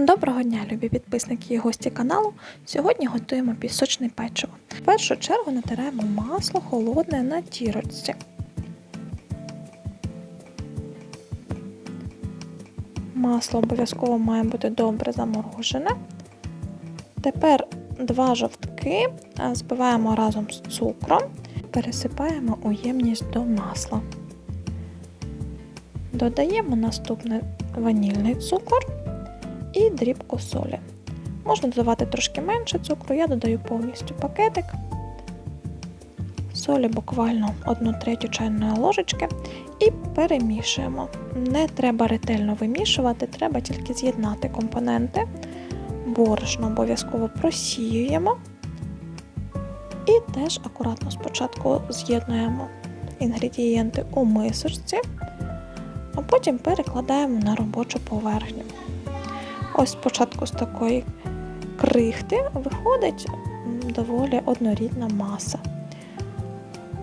Доброго дня, любі підписники і гості каналу. Сьогодні готуємо пісочне печиво. В першу чергу натираємо масло холодне на тірочці. Масло обов'язково має бути добре заморожене. Тепер два жовтки збиваємо разом з цукром, пересипаємо у ємність до масла. Додаємо наступний ванільний цукор і дрібку солі. Можна додавати трошки менше цукру, я додаю повністю пакетик. Солі буквально 1 третю чайної ложечки і перемішуємо. Не треба ретельно вимішувати, треба тільки з'єднати компоненти. Борошно обов'язково просіюємо і теж акуратно спочатку з'єднуємо інгредієнти у мисочці, а потім перекладаємо на робочу поверхню. Ось спочатку з такої крихти виходить доволі однорідна маса.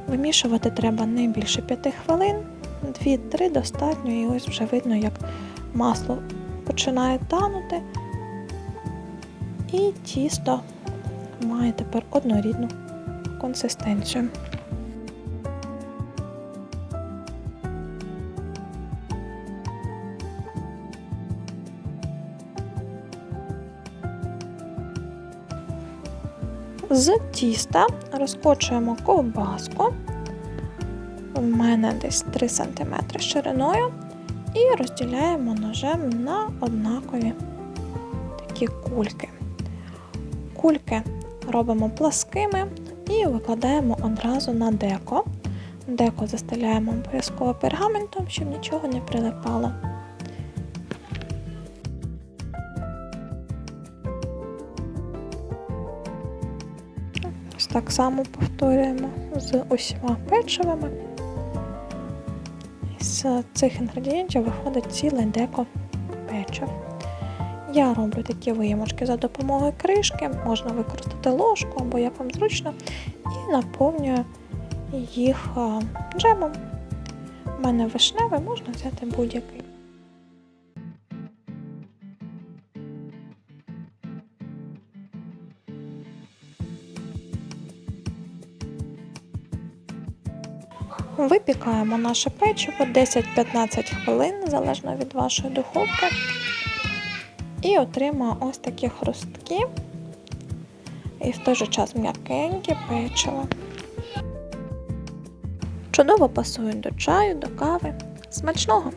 Вимішувати треба не більше 5 хвилин, 2-3 достатньо, і ось вже видно, як масло починає танути, і тісто має тепер однорідну консистенцію. З тіста розкочуємо ковбаску, у мене десь 3 см шириною, і розділяємо ножем на однакові такі кульки. Кульки робимо пласкими і викладаємо одразу на деко. Деко застеляємо обов'язково пергаментом, щоб нічого не прилипало. Так само повторюємо з усіма печивами. З цих інгредієнтів виходить ціле деко печив. Я роблю такі виємочки за допомогою кришки, можна використати ложку або як вам зручно, і наповнюю їх джемом. У мене вишневий, можна взяти будь-який. Випікаємо наше печиво 10-15 хвилин, залежно від вашої духовки. І отримаємо ось такі хрустки і в той же час м'якеньке печиво. Чудово пасують до чаю, до кави. Смачного!